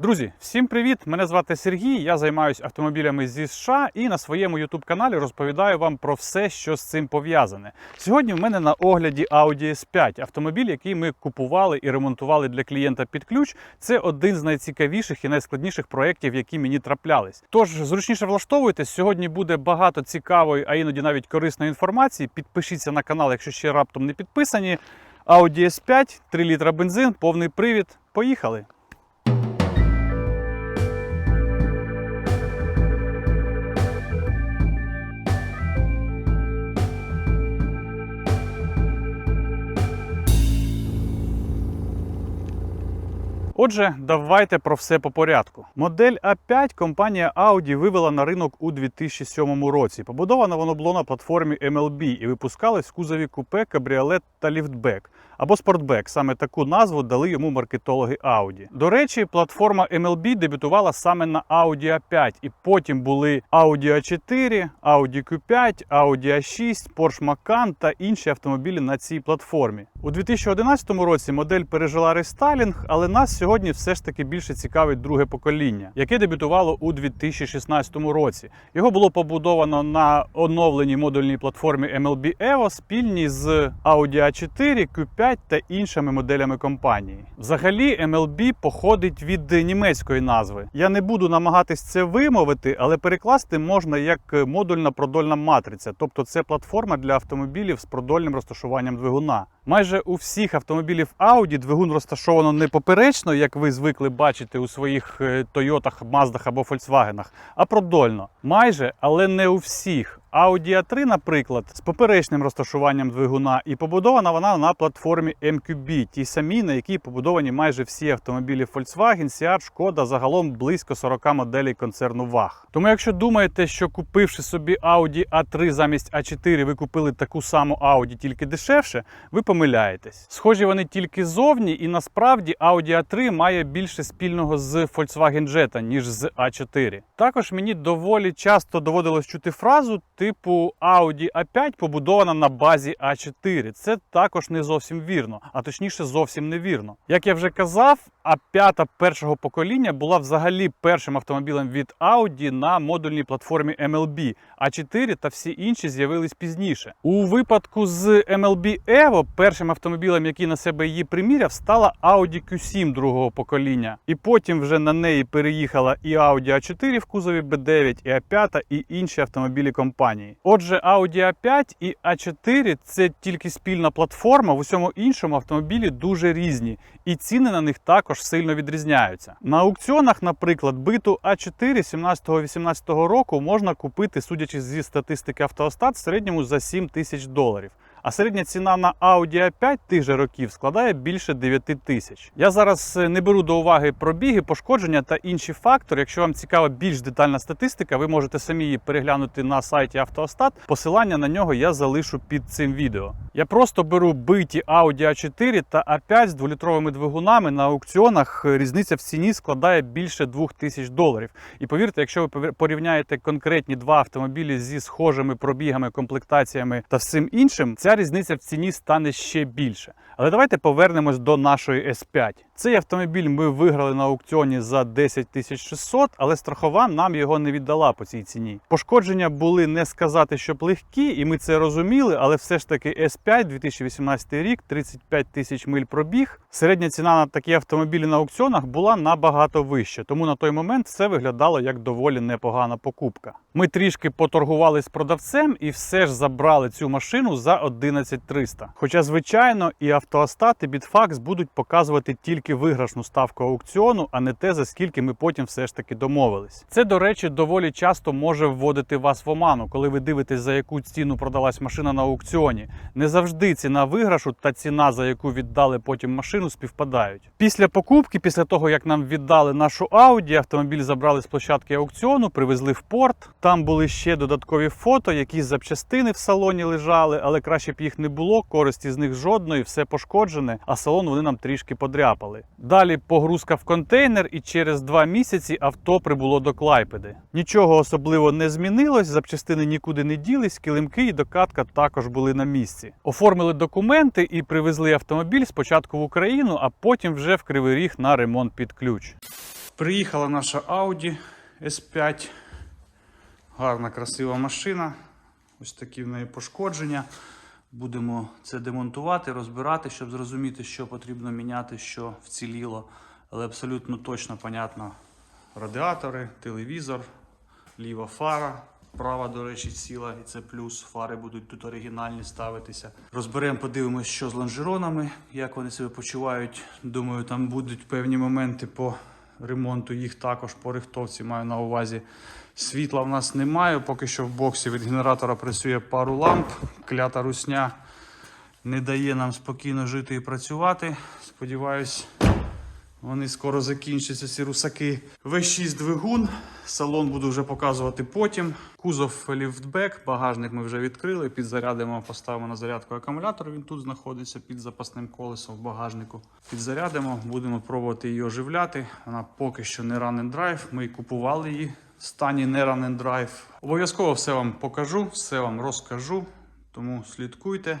Друзі, всім привіт! Мене звати Сергій. Я займаюся автомобілями зі США і на своєму youtube каналі розповідаю вам про все, що з цим пов'язане. Сьогодні в мене на огляді Audi S5, автомобіль, який ми купували і ремонтували для клієнта під ключ. Це один з найцікавіших і найскладніших проєктів, які мені траплялись. Тож зручніше влаштовуйтесь. Сьогодні буде багато цікавої, а іноді навіть корисної інформації. Підпишіться на канал, якщо ще раптом не підписані. Audi S5, 3 літра бензин, повний привід. Поїхали! Отже, давайте про все по порядку. Модель А5 компанія Audi вивела на ринок у 2007 році. Побудовано воно було на платформі MLB і випускалось в кузові купе, кабріолет та ліфтбек або спортбек. Саме таку назву дали йому маркетологи Audi. До речі, платформа MLB дебютувала саме на Audi A5, і потім були Audi A4, Audi Q5, Audi A6, Porsche Macan та інші автомобілі на цій платформі. У 2011 році модель пережила рестайлінг, але нас сьогодні все ж таки більше цікавить друге покоління, яке дебютувало у 2016 році. Його було побудовано на оновленій модульній платформі MLB Evo спільній з Audi A4, Q5 та іншими моделями компанії. Взагалі, MLB походить від німецької назви. Я не буду намагатись це вимовити, але перекласти можна як модульна продольна матриця, тобто це платформа для автомобілів з продольним розташуванням двигуна. Майже у всіх автомобілів Audi двигун розташовано не поперечно, як ви звикли бачити у своїх е, Тойотах, Маздах або Фольксвагенах, а продольно. Майже, але не у всіх. Audi A3, наприклад, з поперечним розташуванням двигуна, і побудована вона на платформі MQB, тій самій, на якій побудовані майже всі автомобілі Volkswagen, Seat, Шкода, загалом близько 40 моделей концерну VAG. Тому, якщо думаєте, що купивши собі Audi A3 замість A4, ви купили таку саму Audi, тільки дешевше, ви помиляєтесь. Схожі вони тільки зовні, і насправді Audi A3 має більше спільного з Volkswagen Jetta, ніж з A4. Також мені доволі часто доводилось чути фразу типу Audi A5 побудована на базі A4. Це також не зовсім вірно, а точніше зовсім невірно. Як я вже казав, А5 першого покоління була взагалі першим автомобілем від Audi на модульній платформі MLB, А4 та всі інші з'явились пізніше. У випадку з MLB Evo першим автомобілем, який на себе її приміряв, стала Audi Q7 другого покоління. І потім вже на неї переїхала і Audi A4 в кузові B9, і A5, і інші автомобілі компанії. Отже, Audi A5 і A4 це тільки спільна платформа. В усьому іншому автомобілі дуже різні, і ціни на них також сильно відрізняються. На аукціонах, наприклад, биту А4 17-18 року можна купити, судячи зі статистики Автоостат, в середньому за 7 тисяч доларів. А середня ціна на Audi A5 тих же років складає більше 9 тисяч. Я зараз е, не беру до уваги пробіги, пошкодження та інші фактори. Якщо вам цікава більш детальна статистика, ви можете самі її переглянути на сайті Автоостат. Посилання на нього я залишу під цим відео. Я просто беру биті Audi A4 та A5 з дволітровими двигунами на аукціонах. Різниця в ціні складає більше 2000 доларів. І повірте, якщо ви порівняєте конкретні два автомобілі зі схожими пробігами, комплектаціями та всім іншим, ця різниця в ціні стане ще більше. Але давайте повернемось до нашої S5. Цей автомобіль ми виграли на аукціоні за 10 600, але страхова нам його не віддала по цій ціні. Пошкодження були не сказати, щоб легкі, і ми це розуміли, але все ж таки S5 2018 рік, 35 тисяч миль пробіг. Середня ціна на такі автомобілі на аукціонах була набагато вища, тому на той момент все виглядало як доволі непогана покупка. Ми трішки поторгували з продавцем і все ж забрали цю машину за 11 300. Хоча, звичайно, і автоостат, і Bitfax будуть показувати тільки виграшну ставку аукціону, а не те, за скільки ми потім все ж таки домовились. Це, до речі, доволі часто може вводити вас в оману, коли ви дивитесь, за яку ціну продалась машина на аукціоні. Не завжди ціна виграшу та ціна, за яку віддали потім машину, співпадають. Після покупки, після того як нам віддали нашу Audi, автомобіль забрали з площадки аукціону, привезли в порт. Там були ще додаткові фото, якісь запчастини в салоні лежали, але краще б їх не було. Користі з них жодної, все пошкоджене, а салон вони нам трішки подряпали. Далі погрузка в контейнер, і через два місяці авто прибуло до Клайпеди. Нічого особливо не змінилось, запчастини нікуди не ділись, килимки і докатка також були на місці. Оформили документи і привезли автомобіль спочатку в Україну, а потім вже в Кривий Ріг на ремонт під ключ. Приїхала наша Audi S5. Гарна, красива машина. Ось такі в неї пошкодження. Будемо це демонтувати, розбирати, щоб зрозуміти, що потрібно міняти, що вціліло. Але абсолютно точно понятно. Радіатори, телевізор, ліва фара. Права, до речі, ціла, і це плюс. Фари будуть тут оригінальні ставитися. Розберемо, подивимось, що з лонжеронами, як вони себе почувають. Думаю, там будуть певні моменти по ремонту їх також по рихтовці маю на увазі. Світла в нас немає. Поки що в боксі від генератора працює пару ламп. Клята русня не дає нам спокійно жити і працювати. Сподіваюсь, вони скоро закінчаться, ці русаки. V6 двигун. Салон буду вже показувати потім. Кузов ліфтбек, багажник ми вже відкрили. Підзарядимо, поставимо на зарядку акумулятор. Він тут знаходиться під запасним колесом в багажнику. Підзарядимо, будемо пробувати її оживляти. Вона поки що не run and drive. Ми купували її в стані не run and drive. Обов'язково все вам покажу, все вам розкажу. Тому слідкуйте,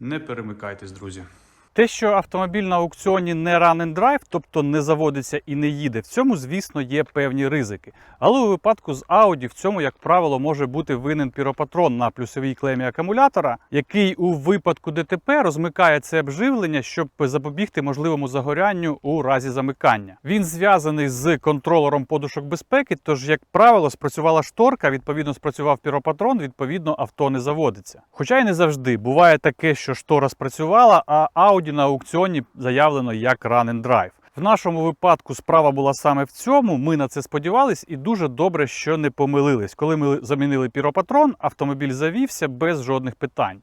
не перемикайтесь, друзі. Те, що автомобіль на аукціоні не run and drive, тобто не заводиться і не їде, в цьому, звісно, є певні ризики. Але у випадку з Audi в цьому, як правило, може бути винен піропатрон на плюсовій клемі акумулятора, який у випадку ДТП розмикає це обживлення, щоб запобігти можливому загорянню у разі замикання. Він зв'язаний з контролером подушок безпеки, тож, як правило, спрацювала шторка, відповідно спрацював піропатрон, відповідно, авто не заводиться. Хоча й не завжди буває таке, що штора спрацювала, а Audi на аукціоні заявлено як run and drive. В нашому випадку справа була саме в цьому. Ми на це сподівались, і дуже добре, що не помилились. Коли ми замінили піропатрон, автомобіль завівся без жодних питань.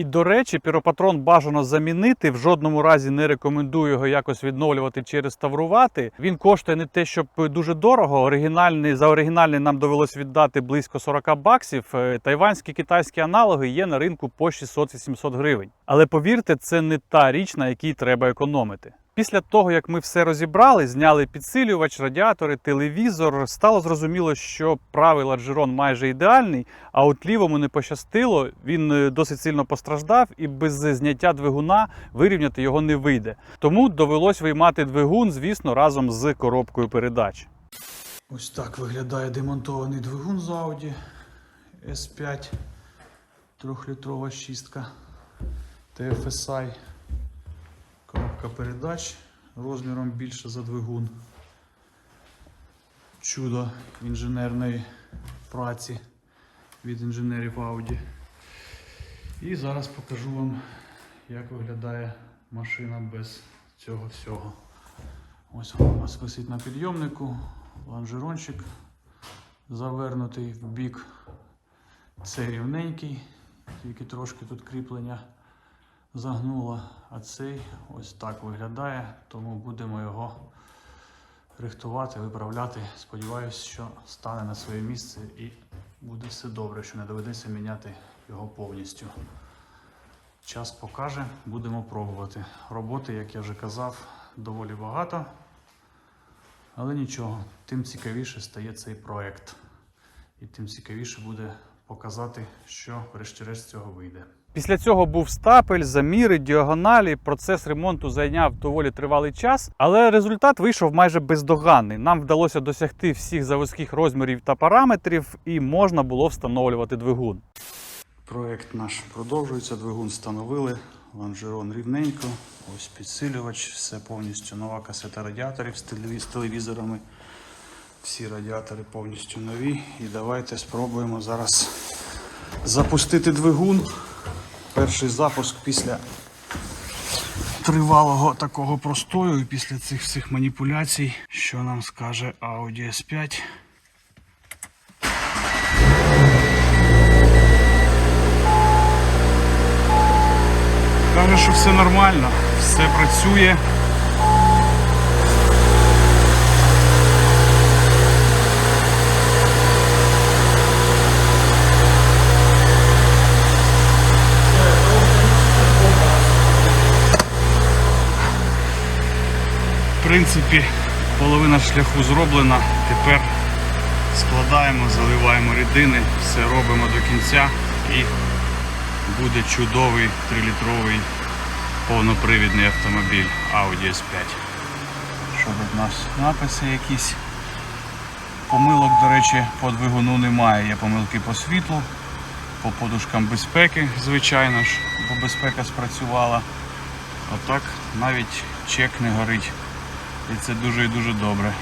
І до речі, піропатрон бажано замінити. В жодному разі не рекомендую його якось відновлювати чи реставрувати. Він коштує не те, щоб дуже дорого. Оригінальний за оригінальний нам довелось віддати близько 40 баксів. Е, Тайванські китайські аналоги є на ринку по 600-700 гривень. Але повірте, це не та річ, на якій треба економити. Після того, як ми все розібрали, зняли підсилювач, радіатори, телевізор, стало зрозуміло, що правий ладжерон майже ідеальний, а от лівому не пощастило. Він е, досить сильно постраждав, і без зняття двигуна вирівняти його не вийде. Тому довелось виймати двигун, звісно, разом з коробкою передач. Ось так виглядає демонтований двигун з Audi S5, трьохлітрова шістка TFSI. Коробка передач розміром більше за двигун. Чудо інженерної праці від інженерів Audi. І зараз покажу вам, як виглядає машина без цього всього. Ось вона у нас висить на підйомнику, лонжерончик завернутий в бік. Це рівненький, тільки трошки тут кріплення загнула, а цей ось так виглядає, тому будемо його рихтувати, виправляти. Сподіваюсь, що стане на своє місце і буде все добре, що не доведеться міняти його повністю. Час покаже, будемо пробувати. Роботи, як я вже казав, доволі багато. Але нічого, тим цікавіше стає цей проект. І тим цікавіше буде показати, що врешті-решт з цього вийде. Після цього був стапель, заміри, діагоналі. Процес ремонту зайняв доволі тривалий час, але результат вийшов майже бездоганний. Нам вдалося досягти всіх заводських розмірів та параметрів, і можна було встановлювати двигун. Проект наш продовжується. Двигун встановили. Лонжерон рівненько. Ось підсилювач, все повністю нова касета радіаторів з телевізорами. Всі радіатори повністю нові. І давайте спробуємо зараз запустити двигун. Перший запуск після тривалого такого простою і після цих всіх маніпуляцій, що нам скаже Audi S5. Каже, що все нормально, все працює. Принципі, половина шляху зроблена. Тепер складаємо, заливаємо рідини, все робимо до кінця і буде чудовий 3-літровий повнопривідний автомобіль Audi S5. Що тут у нас? Написи якісь. Помилок, до речі, по двигуну немає. Є помилки по світлу, по подушкам безпеки, звичайно ж, бо безпека спрацювала. Отак навіть чек не горить. І це дуже і дуже добре.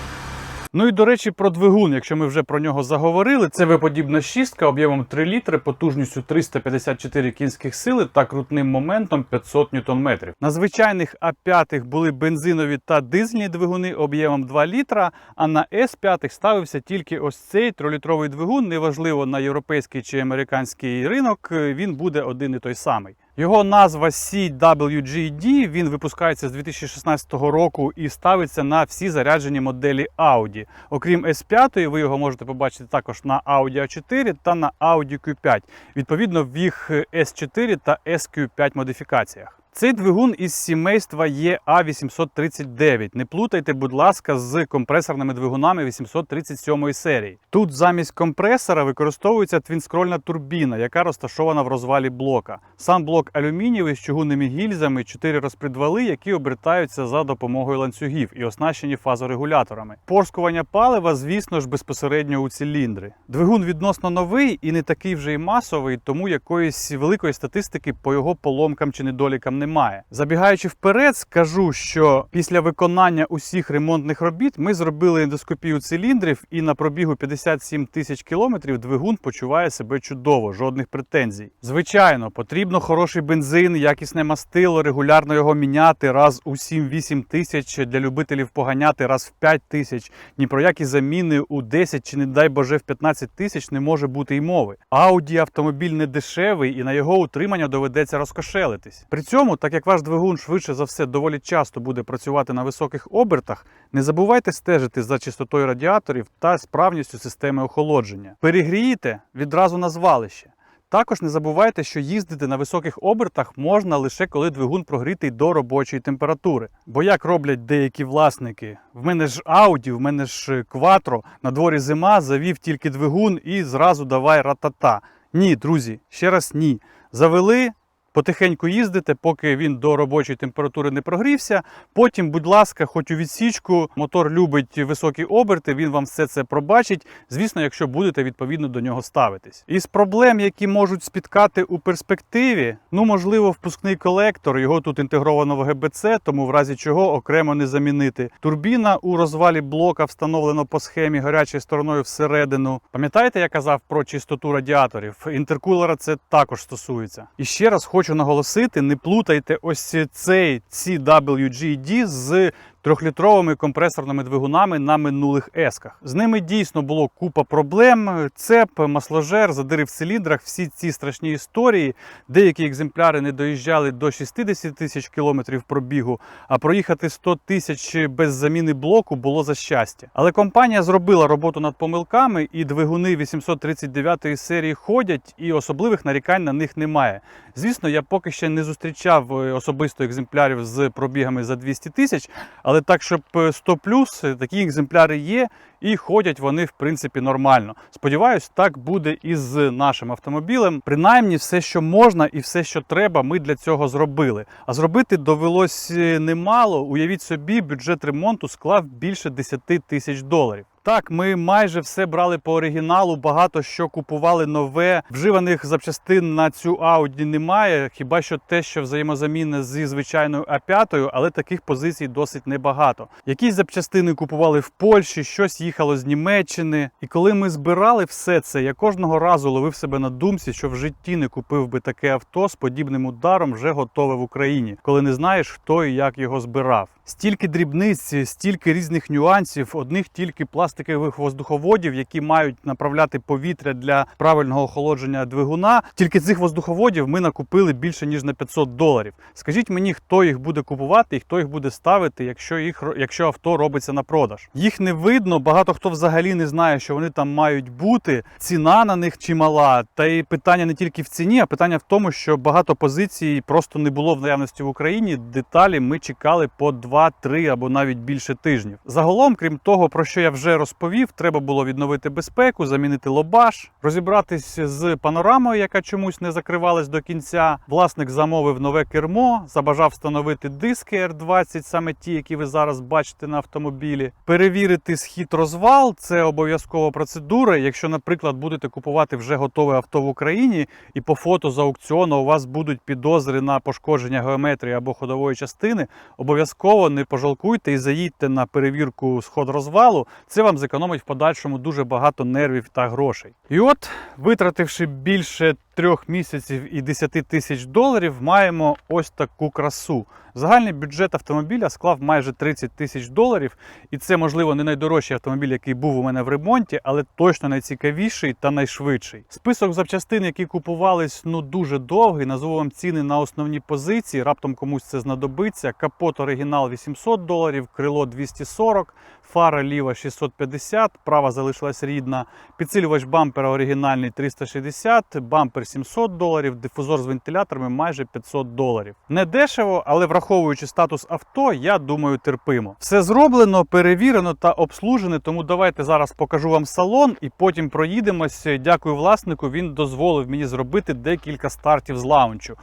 Ну і до речі, про двигун, якщо ми вже про нього заговорили, це виподібна шістка об'ємом 3 літри, потужністю 354 кінських сили та крутним моментом 500 Нм. На звичайних А5 були бензинові та дизельні двигуни об'ємом 2 літра, а на С5 ставився тільки ось цей 3-літровий двигун. Неважливо на європейський чи американський ринок, він буде один і той самий. Його назва CWGD, він випускається з 2016 року і ставиться на всі заряджені моделі Audi. Окрім S5, ви його можете побачити також на Audi A4 та на Audi Q5, відповідно в їх S4 та SQ5 модифікаціях. Цей двигун із сімейства є А839. Не плутайте, будь ласка, з компресорними двигунами 837 серії. Тут замість компресора використовується твінскрольна турбіна, яка розташована в розвалі блока. Сам блок алюмінієвий з чугунними гільзами, 4 розпредвали, які обертаються за допомогою ланцюгів і оснащені фазорегуляторами. Порскування палива, звісно ж, безпосередньо у циліндри. Двигун відносно новий і не такий вже й масовий, тому якоїсь великої статистики по його поломкам чи недолікам немає. Забігаючи вперед, скажу, що після виконання усіх ремонтних робіт ми зробили ендоскопію циліндрів, і на пробігу 57 тисяч кілометрів двигун почуває себе чудово, жодних претензій. Звичайно, потрібно хороший бензин, якісне мастило, регулярно його міняти раз у 7-8 тисяч для любителів поганяти раз в 5 тисяч. Ні про які заміни у 10 чи не дай Боже в 15 тисяч не може бути й мови. Audi автомобіль не дешевий і на його утримання доведеться розкошелитись. При цьому, так як ваш двигун швидше за все доволі часто буде працювати на високих обертах, не забувайте стежити за чистотою радіаторів та справністю системи охолодження. Перегрієте відразу на звалище. Також не забувайте, що їздити на високих обертах можна лише коли двигун прогрітий до робочої температури. Бо як роблять деякі власники, в мене ж Audi, в мене ж Quattro, на дворі зима, завів тільки двигун і зразу давай ратата. Ні, друзі, ще раз ні. Завели. Потихеньку їздите, поки він до робочої температури не прогрівся. Потім, будь ласка, хоч у відсічку, мотор любить високі оберти, він вам все це пробачить. Звісно, якщо будете відповідно до нього ставитись. Із проблем, які можуть спіткати у перспективі, ну можливо, впускний колектор. Його тут інтегровано в ГБЦ, тому в разі чого окремо не замінити. Турбіна у розвалі блока встановлено по схемі гарячою стороною всередину. Пам'ятаєте, я казав про чистоту радіаторів? Інтеркулера це також стосується. І ще раз хочу наголосити: не плутайте ось цей CWGD з трьохлітровими компресорними двигунами на минулих есках. З ними дійсно було купа проблем: цеп, масложер, задири в циліндрах, всі ці страшні історії. Деякі екземпляри не доїжджали до 60 тисяч кілометрів пробігу, а проїхати 100 тисяч без заміни блоку було за щастя. Але компанія зробила роботу над помилками, і двигуни 839 серії ходять, і особливих нарікань на них немає. Звісно, я поки ще не зустрічав е, особисто екземплярів з пробігами за 200 тисяч, але так, щоб 100 плюс, е, такі екземпляри є, і ходять вони в принципі нормально. Сподіваюсь, так буде і з нашим автомобілем. Принаймні, все, що можна, і все, що треба, ми для цього зробили. А зробити довелось е, немало. Уявіть собі, бюджет ремонту склав більше 10 тисяч доларів. Так, ми майже все брали по оригіналу, багато що купували нове. Вживаних запчастин на цю Audi немає. Хіба що те, що взаємозамінне зі звичайною А5, але таких позицій досить небагато. Якісь запчастини купували в Польщі, щось їхало з Німеччини. І коли ми збирали все це, я кожного разу ловив себе на думці, що в житті не купив би таке авто з подібним ударом вже готове в Україні, коли не знаєш, хто і як його збирав. Стільки дрібниць, стільки різних нюансів, одних тільки пластикових воздуховодів, які мають направляти повітря для правильного охолодження двигуна. Тільки цих воздуховодів ми накупили більше ніж на 500 доларів. Скажіть мені, хто їх буде купувати і хто їх буде ставити, якщо їх якщо авто робиться на продаж. Їх не видно. Багато хто взагалі не знає, що вони там мають бути. Ціна на них чимала. Та й питання не тільки в ціні, а питання в тому, що багато позицій просто не було в наявності в Україні. Деталі ми чекали по два 2-3 або навіть більше тижнів. Загалом, крім того, про що я вже розповів, треба було відновити безпеку, замінити лобаш, розібратись з панорамою, яка чомусь не закривалась до кінця. Власник замовив нове кермо, забажав встановити диски R20, саме ті, які ви зараз бачите на автомобілі. Перевірити схід розвал це обов'язкова процедура. Якщо, наприклад, будете купувати вже готове авто в Україні, і по фото з аукціону у вас будуть підозри на пошкодження геометрії або ходової частини, обов'язково не пожалкуйте і заїдьте на перевірку сход розвалу. Це вам зекономить в подальшому дуже багато нервів та грошей. І от, витративши більше трьох місяців і 10 тисяч доларів, маємо ось таку красу. Загальний бюджет автомобіля склав майже 30 тисяч доларів, і це, можливо, не найдорожчий автомобіль, який був у мене в ремонті, але точно найцікавіший та найшвидший. Список запчастин, які купувались, ну дуже довгий. Назву вам ціни на основні позиції. Раптом комусь це знадобиться. Капот оригінал 800 доларів, крило 240, фара ліва 650, права залишилась рідна. Підсилювач бампера оригінальний 360, бампер 700 доларів, дифузор з вентиляторами майже 500 доларів. Не дешево, але враховуючи статус авто, я думаю, терпимо. Все зроблено, перевірено та обслужене. Тому давайте зараз покажу вам салон і потім проїдемось. Дякую власнику. Він дозволив мені зробити декілька стартів з лаунчу.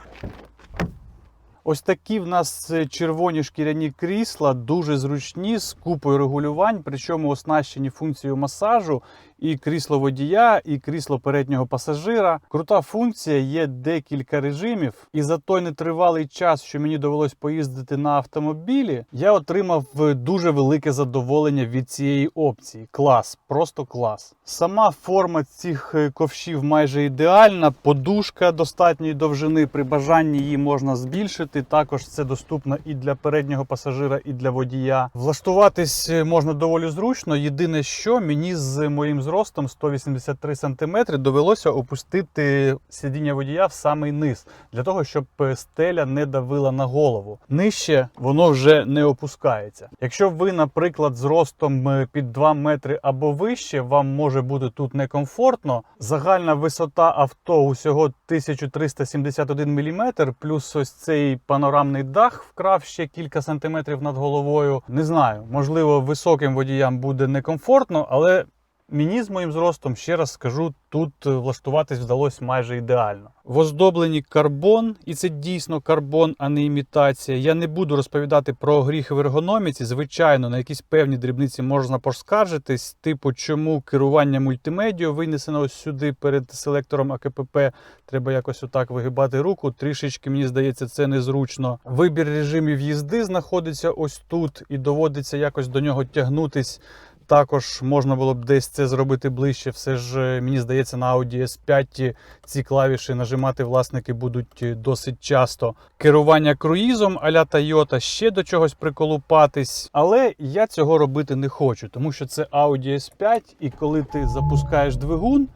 Ось такі в нас е, червоні шкіряні крісла, дуже зручні, з купою регулювань, причому оснащені функцією масажу і крісло водія, і крісло переднього пасажира. Крута функція, є декілька режимів. І за той нетривалий час, що мені довелось поїздити на автомобілі, я отримав е, дуже велике задоволення від цієї опції. Клас, просто клас. Сама форма цих е, ковшів майже ідеальна. Подушка достатньої довжини. При бажанні її можна збільшити. Також це доступно і для переднього пасажира, і для водія. Влаштуватись е, можна доволі зручно. Єдине, що мені з моїм зростом 183 см довелося опустити сидіння водія в самий низ для того, щоб стеля не давила на голову. Нижче воно вже не опускається. Якщо ви, наприклад, з ростом е, під 2 метри або вище, вам може бути тут некомфортно. Загальна висота авто усього 1371 мм, плюс ось цей панорамний дах вкрав ще кілька сантиметрів над головою. Не знаю, можливо, високим водіям буде некомфортно, але мені з моїм зростом, ще раз скажу, тут е, влаштуватись вдалося майже ідеально. В оздобленні карбон, і це дійсно карбон, а не імітація. Я не буду розповідати про гріхи в ергономіці. Звичайно, на якісь певні дрібниці можна поскаржитись, типу, чому керування мультимедіа винесено ось сюди перед селектором АКПП. Треба якось отак вигибати руку. Трішечки, мені здається, це незручно. Вибір режимів їзди знаходиться ось тут, і доводиться якось до нього тягнутись. Також можна було б десь це зробити ближче. Все ж е, мені здається, на Audi S5 ці клавіші нажимати власники будуть е, досить часто. Керування круїзом а-ля Toyota ще до чогось приколупатись. Але я цього робити не хочу, тому що це Audi S5, і коли ти запускаєш двигун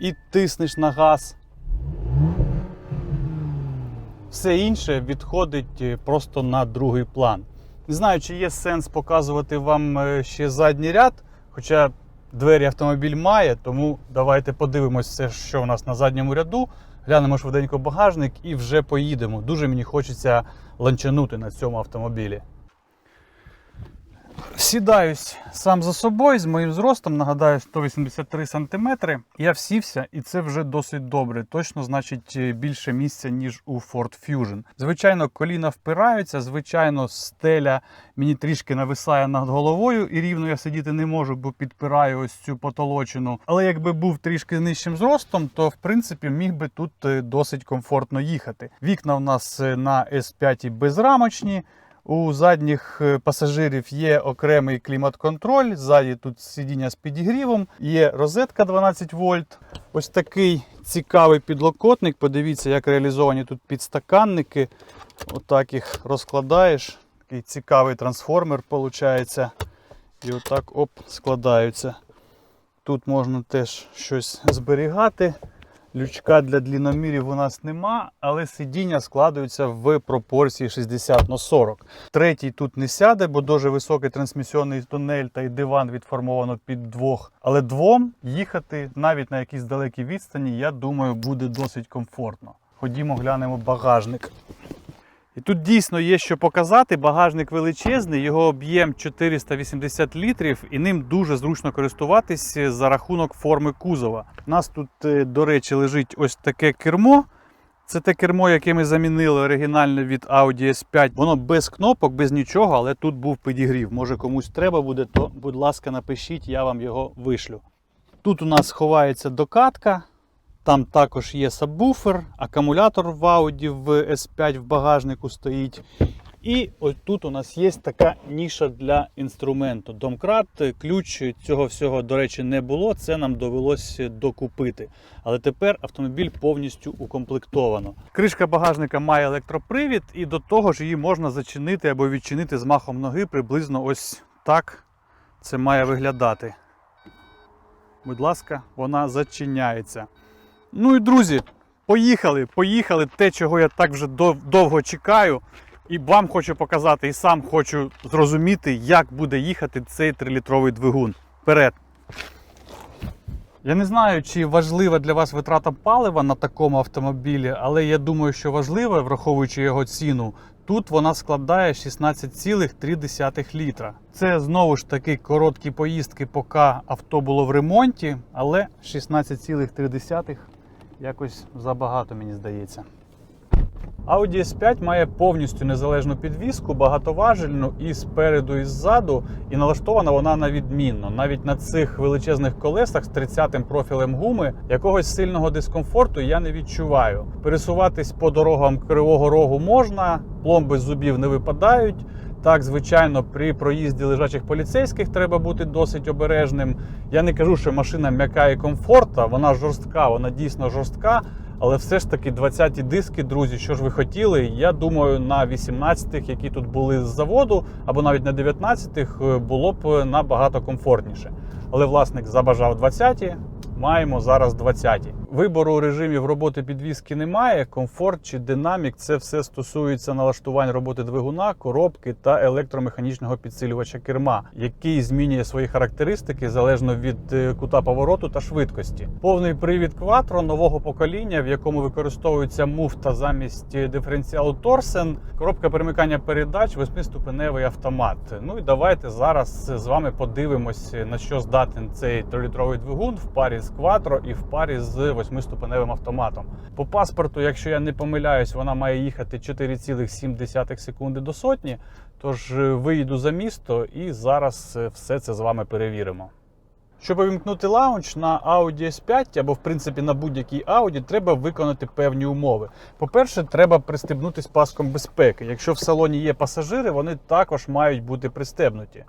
і тиснеш на газ. Все інше відходить е, просто на другий план. Не знаю, чи є сенс показувати вам е, ще задній ряд, хоча двері автомобіль має, тому давайте подивимось все, що у нас на задньому ряду. Глянемо швиденько багажник і вже поїдемо. Дуже мені хочеться ланчанути на цьому автомобілі. Сідаюсь сам за собою з моїм зростом, нагадаю, 183 см. Я всівся, і це вже досить добре. Точно, значить, більше місця, ніж у Ford Fusion. Звичайно, коліна впираються, звичайно, стеля мені трішки нависає над головою, і рівно я сидіти не можу, бо підпираю ось цю потолочину. Але якби був трішки нижчим зростом, то в принципі міг би тут е, досить комфортно їхати. Вікна в нас е, на S5 безрамочні. У задніх е, пасажирів є окремий клімат-контроль. Ззаді тут сидіння з підігрівом, є розетка 12 вольт. Ось такий цікавий підлокотник. Подивіться, як реалізовані тут підстаканники. Отак їх розкладаєш. Такий цікавий трансформер виходить. І отак оп, складаються. Тут можна теж щось зберігати. Лючка для длінномірів у нас нема, але сидіння складаються в пропорції 60 на 40. Третій тут не сяде, бо дуже високий трансмісійний тунель та й диван відформовано під двох. Але двом їхати навіть на якісь далекі відстані, я думаю, буде досить комфортно. Ходімо, глянемо багажник. І тут дійсно є що показати. Багажник величезний, його об'єм 480 літрів, і ним дуже зручно користуватись за рахунок форми кузова. У нас тут, е, до речі, лежить ось таке кермо. Це те кермо, яке ми замінили оригінальне від Audi S5. Воно без кнопок, без нічого, але тут був підігрів. Може комусь треба буде, то, будь ласка, напишіть, я вам його вишлю. Тут у нас ховається докатка. Там також є сабвуфер, акумулятор в Audi в S5 в багажнику стоїть. І ось тут у нас є така ніша для інструменту. Домкрат, ключ цього всього, до речі, не було. Це нам довелося докупити. Але тепер автомобіль повністю укомплектовано. Кришка багажника має електропривід, і до того ж її можна зачинити або відчинити з махом ноги приблизно ось так це має виглядати. Будь ласка, вона зачиняється. Ну і друзі, поїхали, поїхали. Те, чого я так вже дов- довго чекаю. І вам хочу показати, і сам хочу зрозуміти, як буде їхати цей 3-літровий двигун. Вперед! Я не знаю, чи важлива для вас витрата палива на такому автомобілі, але я думаю, що важливо, враховуючи його ціну, тут вона складає 16,3 літра. Це знову ж таки короткі поїздки, поки авто було в ремонті, але 16,3 якось забагато, мені здається. Audi S5 має повністю незалежну підвіску, багатоважельну і спереду, і ззаду, і налаштована вона на відмінно. Навіть на цих величезних колесах з 30-м профілем гуми якогось сильного дискомфорту я не відчуваю. Пересуватись по дорогам кривого рогу можна, пломби з зубів не випадають. Так, звичайно, при проїзді лежачих поліцейських треба бути досить обережним. Я не кажу, що машина м'яка і комфортна, вона жорстка, вона дійсно жорстка. Але все ж таки 20-ті диски, друзі, що ж ви хотіли? Я думаю, на 18-х, які тут були з заводу, або навіть на 19-х, е, було б набагато комфортніше. Але власник забажав 20-ті, маємо зараз 20-ті. Вибору режимів роботи підвіски немає. Комфорт чи динамік це все стосується налаштувань роботи двигуна, коробки та електромеханічного підсилювача керма, який змінює свої характеристики залежно від е, кута повороту та швидкості. Повний привід Quattro нового покоління, в якому використовується муфта замість е, диференціалу Торсен, коробка перемикання передач, восьмиступеневий автомат. Ну і давайте зараз з вами подивимось, на що здатен цей 3-літровий двигун в парі з Quattro і в парі з восьмиступеневим автоматом. По паспорту, якщо я не помиляюсь, вона має їхати 4,7 секунди до сотні. Тож е, виїду за місто і зараз е, все це з вами перевіримо. Щоб увімкнути лаунч на Audi S5 або в принципі на будь-якій Audi, треба виконати певні умови. По-перше, треба пристебнутись паском безпеки. Якщо в салоні є пасажири, вони також мають бути пристебнуті.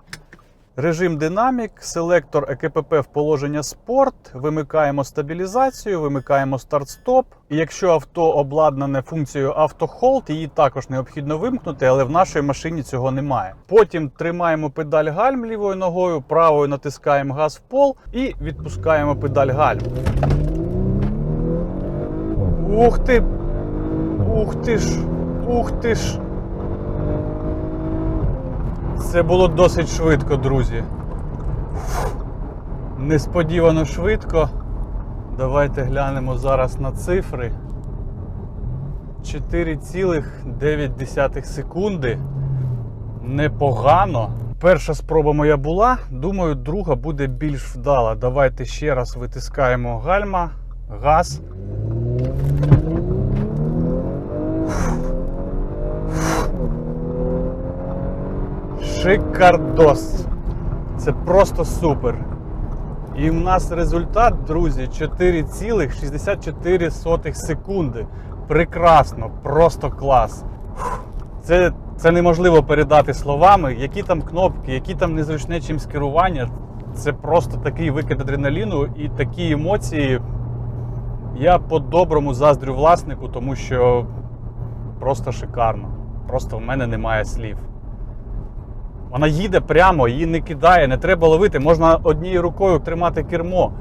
Режим динамік, селектор ЕКПП в положення спорт, вимикаємо стабілізацію, вимикаємо старт-стоп. Якщо авто обладнане функцією автохолд, її також необхідно вимкнути, але в нашій машині цього немає. Потім тримаємо педаль гальм лівою ногою, правою натискаємо газ в пол і відпускаємо педаль гальм. Ух ти! Ух ти ж! Ух ти ж! Це було досить швидко, друзі. Несподівано швидко. Давайте глянемо зараз на цифри. 4,9 секунди. Непогано. Перша спроба моя була. Думаю, друга буде більш вдала. Давайте ще раз витискаємо гальма, газ. Шикардос. Це просто супер. І в нас результат, друзі, 4,64 секунди. Прекрасно, просто клас. Це, це неможливо передати словами, які там кнопки, які там незручне чимсь керування. Це просто такий викид адреналіну і такі емоції. Я по-доброму заздрю власнику, тому що просто шикарно. Просто в мене немає слів. Вона їде прямо, її не кидає, не треба ловити. Можна однією рукою тримати кермо.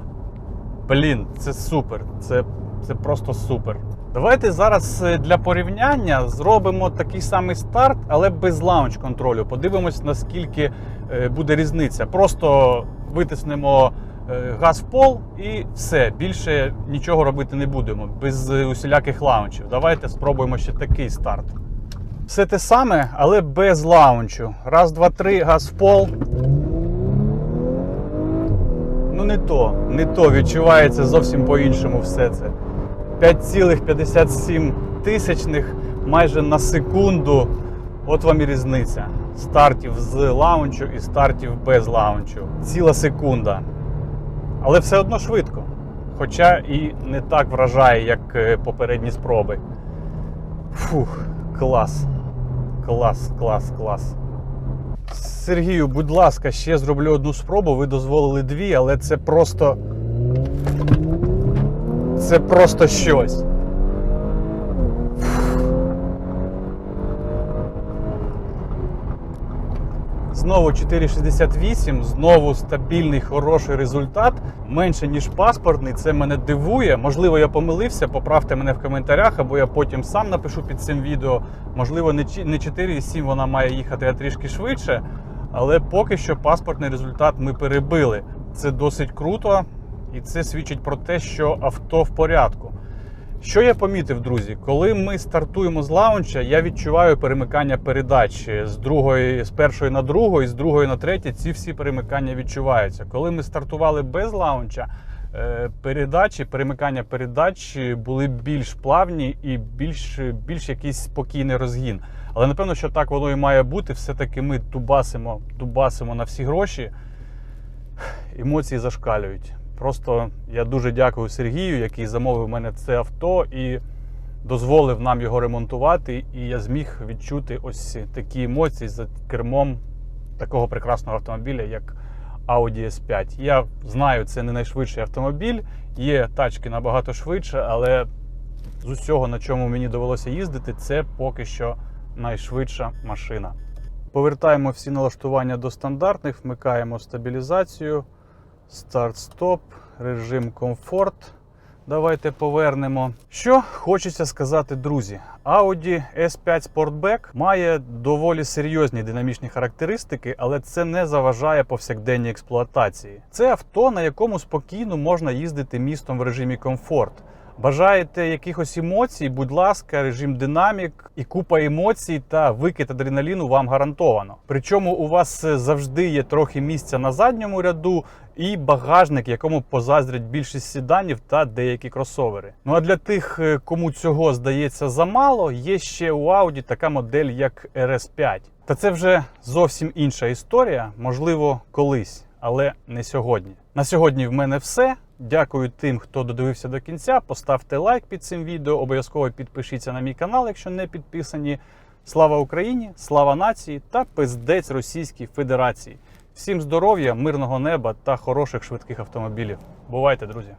Блін, це супер. Це, це просто супер. Давайте зараз е, для порівняння зробимо такий самий старт, але без лаунч контролю. Подивимось, наскільки е, буде різниця. Просто витиснемо е, газ в пол і все. Більше нічого робити не будемо без усіляких лаунчів. Давайте спробуємо ще такий старт. Все те саме, але без лаунчу. Раз, два, три, газ в пол. Ну не то, не то. Відчувається зовсім по-іншому все це. 5,57 тисячних майже на секунду. От вам і різниця. Стартів з лаунчу і стартів без лаунчу. Ціла секунда. Але все одно швидко. Хоча і не так вражає, як е, попередні спроби. Фух, клас. Клас, клас, клас. Сергію, будь ласка, ще зроблю одну спробу. Ви дозволили дві, але це просто. Це просто щось. Знову 4,68, знову стабільний хороший результат. Менше ніж паспортний. Це мене дивує. Можливо, я помилився. Поправте мене в коментарях, або я потім сам напишу під цим відео. Можливо, не 4,7 вона має їхати, а трішки швидше. Але поки що паспортний результат ми перебили. Це досить круто, і це свідчить про те, що авто в порядку. Що я помітив, друзі, коли ми стартуємо з лаунча, я відчуваю перемикання передач з другої, з першої на другу і з другої на третю. Ці всі перемикання відчуваються. Коли ми стартували без лаунча, е, передачі, перемикання передач були більш плавні і більш, більш якийсь спокійний розгін. Але напевно, що так воно і має бути. Все-таки ми тубасимо, тубасимо на всі гроші. Емоції зашкалюють. Просто я дуже дякую Сергію, який замовив мене це авто і дозволив нам його ремонтувати. І я зміг відчути ось такі емоції за кермом такого прекрасного автомобіля, як Audi S5. Я знаю, це не найшвидший автомобіль, є тачки набагато швидше, але з усього, на чому мені довелося їздити, це поки що найшвидша машина. Повертаємо всі налаштування до стандартних, вмикаємо стабілізацію, старт-стоп, режим комфорт. Давайте повернемо. Що хочеться сказати, друзі. Audi S5 Sportback має доволі серйозні динамічні характеристики, але це не заважає повсякденній експлуатації. Це авто, на якому спокійно можна їздити містом в режимі комфорт. Бажаєте якихось емоцій, будь ласка, режим динамік і купа емоцій та викид адреналіну вам гарантовано. Причому у вас е, завжди є трохи місця на задньому ряду і багажник, якому позаздрять більшість сіданів та деякі кросовери. Ну а для тих, е, кому цього здається замало, є ще у Audi така модель, як RS5. Та це вже зовсім інша історія, можливо, колись, але не сьогодні. На сьогодні в мене все. Дякую тим, хто додивився до кінця. Поставте лайк під цим відео. Обов'язково підпишіться на мій канал, якщо не підписані. Слава Україні, слава нації та пиздець Російській Федерації. Всім здоров'я, мирного неба та хороших швидких автомобілів. Бувайте, друзі!